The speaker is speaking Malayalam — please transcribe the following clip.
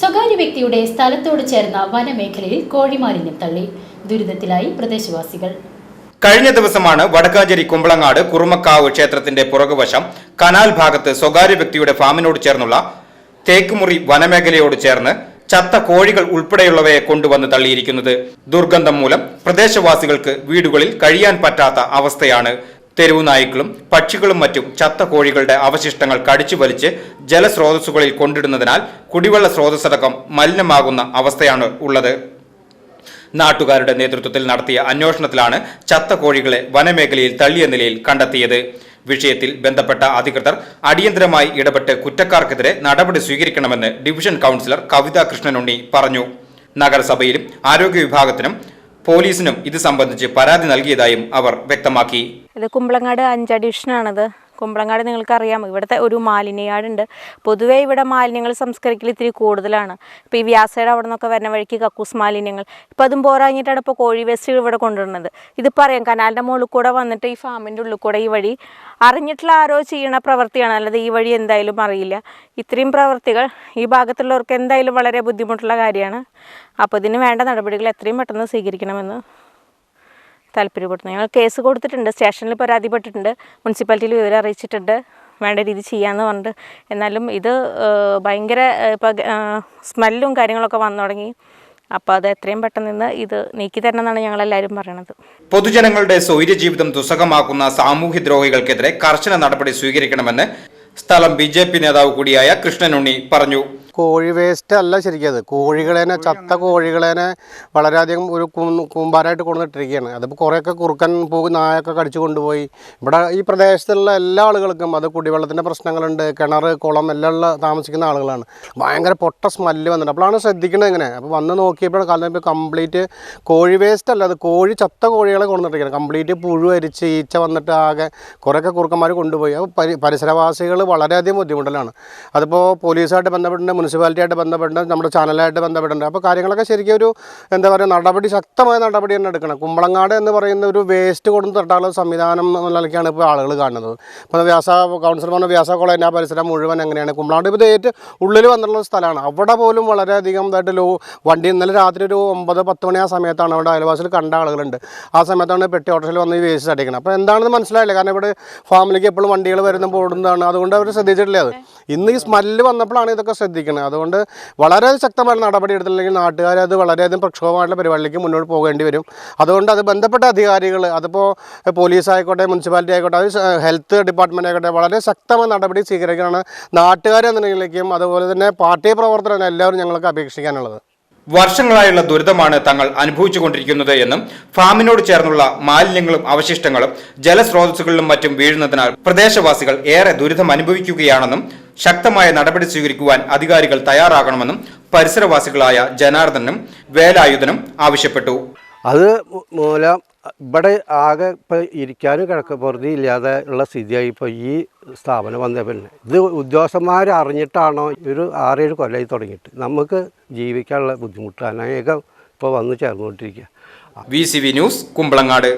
സ്വകാര്യ വ്യക്തിയുടെ സ്ഥലത്തോട് ചേർന്ന വനമേഖലയിൽ കോഴിമാലിന്യം തള്ളി. ദുരിതത്തിലായി പ്രദേശവാസികൾ. കഴിഞ്ഞ ദിവസമാണ് വടക്കാഞ്ചേരി കുമ്പളങ്ങാട് കുറുമക്കാവ് ക്ഷേത്രത്തിന്റെ പുറകുവശം കനാൽ ഭാഗത്ത് സ്വകാര്യ വ്യക്തിയുടെ ഫാമിനോട് ചേർന്നുള്ള തേക്കുമുറി വനമേഖലയോട് ചേർന്ന് ചത്ത കോഴികൾ ഉൾപ്പെടെയുള്ളവയെ കൊണ്ടുവന്ന് തള്ളിയിരിക്കുന്നത് ദുർഗന്ധം മൂലം പ്രദേശവാസികൾക്ക് വീടുകളിൽ കഴിയാൻ പറ്റാത്ത അവസ്ഥയാണ് തെരുവു നായ്ക്കളും പക്ഷികളും മറ്റും ചത്ത കോഴികളുടെ അവശിഷ്ടങ്ങൾ കടിച്ചു വലിച്ച് ജലസ്രോതസ്സുകളിൽ കൊണ്ടിടുന്നതിനാൽ കുടിവെള്ള സ്രോതസ്സടക്കം മലിനമാകുന്ന അവസ്ഥയാണ് ഉള്ളത്. നാട്ടുകാരുടെ നേതൃത്വത്തിൽ നടത്തിയ അന്വേഷണത്തിലാണ് ചത്ത കോഴികളെ വനമേഖലയിൽ തള്ളിയ നിലയിൽ കണ്ടെത്തിയത്. വിഷയത്തിൽ ബന്ധപ്പെട്ട അധികൃതർ അടിയന്തരമായി ഇടപെട്ട് കുറ്റക്കാർക്കെതിരെ നടപടി സ്വീകരിക്കണമെന്ന് ഡിവിഷൻ കൌൺസിലർ കവിത കൃഷ്ണനുണ്ണി പറഞ്ഞു. നഗരസഭയിലും ആരോഗ്യ വിഭാഗത്തിനും പോലീസിനും ഇത് സംബന്ധിച്ച് പരാതി നൽകിയതായും അവർ വ്യക്തമാക്കി. ഇത് കുമ്പളങ്ങാട് അഞ്ച് ഡിവിഷനാണത് കുമ്പളങ്ങാട് നിങ്ങൾക്കറിയാം. ഇവിടുത്തെ ഒരു മാലിന്യയാടുണ്ട്. പൊതുവേ ഇവിടെ മാലിന്യങ്ങൾ സംസ്കരിക്കൽ ഇത്തിരി കൂടുതലാണ്. ഇപ്പോൾ ഈ വ്യാസയുടെ അവിടെ നിന്നൊക്കെ വരുന്ന വഴിക്ക് കക്കൂസ് മാലിന്യങ്ങൾ. ഇപ്പം അതും പോരാഞ്ഞിട്ടാണ് ഇപ്പോൾ കോഴി വേസ്റ്റുകൾ ഇവിടെ കൊണ്ടുവരുന്നത്. ഇത് അറിയാം കനാലിന്റെ മുകളിൽ കൂടെ വന്നിട്ട് ഈ ഫാമിന്റെ ഉള്ളിൽ കൂടെ ഈ വഴി അറിഞ്ഞിട്ടുള്ള ആരോ ചെയ്യണ പ്രവൃത്തിയാണ് അല്ലാതെ ഈ വഴി എന്തായാലും അറിയില്ല. ഇത്രയും പ്രവൃത്തികൾ ഈ ഭാഗത്തുള്ളവർക്ക് എന്തായാലും വളരെ ബുദ്ധിമുട്ടുള്ള കാര്യമാണ്. അപ്പോൾ ഇതിന് വേണ്ട നടപടികൾ എത്രയും പെട്ടെന്ന് സ്വീകരിക്കണമെന്ന് താല്പര്യപ്പെടുന്നു. ഞങ്ങൾ കേസ് കൊടുത്തിട്ടുണ്ട്. സ്റ്റേഷനിൽ പരാതിപ്പെട്ടിട്ടുണ്ട്. മുനിസിപ്പാലിറ്റിയിൽ വിവരം അറിയിച്ചിട്ടുണ്ട്. വേണ്ട രീതി ചെയ്യാമെന്ന് പറഞ്ഞിട്ട്. എന്നാലും ഇത് ഭയങ്കര ഇപ്പോൾ സ്മെല്ലും കാര്യങ്ങളൊക്കെ വന്നു തുടങ്ങി. അപ്പോൾ അത് എത്രയും പെട്ടെന്ന് നിന്ന് ഇത് നീക്കി തരണം എന്നാണ് ഞങ്ങളെല്ലാവരും പറയണത്. പൊതുജനങ്ങളുടെ സ്വൈര്യജീവിതം ദുസ്സഹമാക്കുന്ന സാമൂഹ്യദ്രോഹികൾക്കെതിരെ കർശന നടപടി സ്വീകരിക്കണമെന്ന് സ്ഥലം ബി നേതാവ് കൂടിയായ കൃഷ്ണനുണ്ണി പറഞ്ഞു. കോഴി വേസ്റ്റ് അല്ല ശരിക്കും അത്. കോഴികളേനെ ചത്ത കോഴികളേനെ വളരെയധികം ഒരു കൂമ്പാരായിട്ട് കൊണ്ടുവന്നിട്ടിരിക്കുകയാണ്. അതിപ്പോൾ കുറേയൊക്കെ കുറുക്കൻ പോകും നായൊക്കെ കടിച്ചു കൊണ്ടുപോയി. ഇവിടെ ഈ പ്രദേശത്തുള്ള എല്ലാ ആളുകൾക്കും അത് കുടിവെള്ളത്തിന്റെ പ്രശ്നങ്ങളുണ്ട് കിണർ കുളം എല്ലാം ഉള്ള താമസിക്കുന്ന ആളുകളാണ്. ഭയങ്കര പൊട്ട സ്മെല്ല് വന്നിട്ടുണ്ട് അപ്പോഴാണ് ശ്രദ്ധിക്കുന്നത് ഇങ്ങനെ. അപ്പോൾ വന്ന് നോക്കിയപ്പോഴാണ് കാലം കംപ്ലീറ്റ് കോഴി വേസ്റ്റ് അല്ല അത് കോഴി ചത്ത കോഴികളെ കൊണ്ടുവന്നിട്ടിരിക്കുകയാണ്. കംപ്ലീറ്റ് പുഴു അരിച്ച് ഈച്ച വന്നിട്ട് ആകെ കുറേയൊക്കെ കുറുക്കന്മാർ കൊണ്ടുപോയി. അപ്പോൾ പരി പരിസരവാസികൾ വളരെയധികം ബുദ്ധിമുട്ടിലാണ്. അതിപ്പോൾ പോലീസായിട്ട് ബന്ധപ്പെട്ടുണ്ട് മുനിസിപ്പാലിറ്റിയായിട്ട് ബന്ധപ്പെട്ടുണ്ട് നമ്മുടെ ചാനലായിട്ട് ബന്ധപ്പെട്ടിട്ടുണ്ട്. അപ്പോൾ കാര്യങ്ങളൊക്കെ ശരിക്കും ഒരു എന്താ പറയുക നടപടി ശക്തമായ നടപടി തന്നെ എടുക്കണം. കുമ്പളങ്ങാട് എന്ന് പറയുന്ന ഒരു വേസ്റ്റ് കൊടുത്ത് തട്ടാനുള്ള സംവിധാനം എന്നുള്ള നിലയ്ക്കാണ് ഇപ്പോൾ ആളുകൾ കാണുന്നത്. ഇപ്പോൾ വ്യാസ കൗൺസിലർ പറഞ്ഞ വ്യാസ കോളേജ് ആ പരിസരം മുഴുവൻ എങ്ങനെയാണ്? കുമ്പളങ്ങാട് ഇപ്പോൾ ഏറ്റവും ഉള്ളിൽ വന്നിട്ടുള്ള സ്ഥലമാണ്. അവിടെ പോലും വളരെയധികം ഇതായിട്ട് ലോ വണ്ടി ഇന്നലെ രാത്രി ഒരു ഒമ്പത് പത്ത് മണി ആ സമയത്താണ് അവിടെ അയൽവാസിൽ കണ്ട ആളുകളുണ്ട്. ആ സമയത്താണ് പെട്ടി ഓട്ടോയിൽ വന്ന് ഈ വേസ്റ്റ് അടിക്കണം അപ്പോൾ എന്താണെന്ന് മനസ്സിലായില്ല. കാരണം ഇവിടെ ഫാമിലിക്ക് എപ്പോഴും വണ്ടികൾ വരുന്ന പോകുന്നതാണ് അതുകൊണ്ട് അവർ ശ്രദ്ധിച്ചിട്ടില്ല അത്. ഇന്ന് ഈ സ്മെല്ല് വന്നപ്പോഴാണ് ഇതൊക്കെ ശ്രദ്ധിക്കുന്നത്. അതുകൊണ്ട് വളരെ ശക്തമായ നടപടി എടുത്തില്ലെങ്കിൽ നാട്ടുകാർ അത് വളരെയധികം പ്രക്ഷോഭമായിട്ടുള്ള പരിപാടിയിലേക്ക് മുന്നോട്ട് പോകേണ്ടി വരും. അതുകൊണ്ട് അത് ബന്ധപ്പെട്ട അധികാരികൾ അതിപ്പോൾ പോലീസ് ആയിക്കോട്ടെ മുനിസിപ്പാലിറ്റി ആയിക്കോട്ടെ അത് ഹെൽത്ത് ഡിപ്പാർട്ട്മെന്റ് ആയിക്കോട്ടെ വളരെ ശക്തമായ നടപടി സ്വീകരിക്കുകയാണ് എന്ന നിലയിലേക്കും അതുപോലെ തന്നെ പാർട്ടി പ്രവർത്തനം എല്ലാവരും ഞങ്ങൾക്ക് അപേക്ഷിക്കാനുള്ളത്. വർഷങ്ങളായുള്ള ദുരിതമാണ് തങ്ങൾ അനുഭവിച്ചുകൊണ്ടിരിക്കുന്നത് എന്നും ഫാമിനോട് ചേർന്നുള്ള മാലിന്യങ്ങളും അവശിഷ്ടങ്ങളും ജലസ്രോതസ്സുകളിലും മറ്റും വീഴുന്നതിനാൽ പ്രദേശവാസികൾ ഏറെ ദുരിതം അനുഭവിക്കുകയാണെന്നും ശക്തമായ നടപടി സ്വീകരിക്കുവാൻ അധികാരികൾ തയ്യാറാകണമെന്നും പരിസരവാസികളായ ജനാർദ്ദനും വേലായുധനും ആവശ്യപ്പെട്ടു. അത് മൂലം ഇവിടെ ആകെ ഇപ്പോൾ ഇരിക്കാനും കിടക്ക പൊറുതി ഇല്ലാതെ ഉള്ള സ്ഥിതിയായി ഇപ്പോൾ ഈ സ്ഥാപനം വന്ന പിന്നെ. ഇത് ഉദ്യോഗസ്ഥന്മാർ അറിഞ്ഞിട്ടാണോ ഒരു ആറേഴ് കൊല്ലമായി തുടങ്ങിയിട്ട്. നമുക്ക് ജീവിക്കാനുള്ള ബുദ്ധിമുട്ട് അനേകം ഇപ്പോൾ വന്നു ചേർന്നുകൊണ്ടിരിക്കുക V C V news Kumbalangad.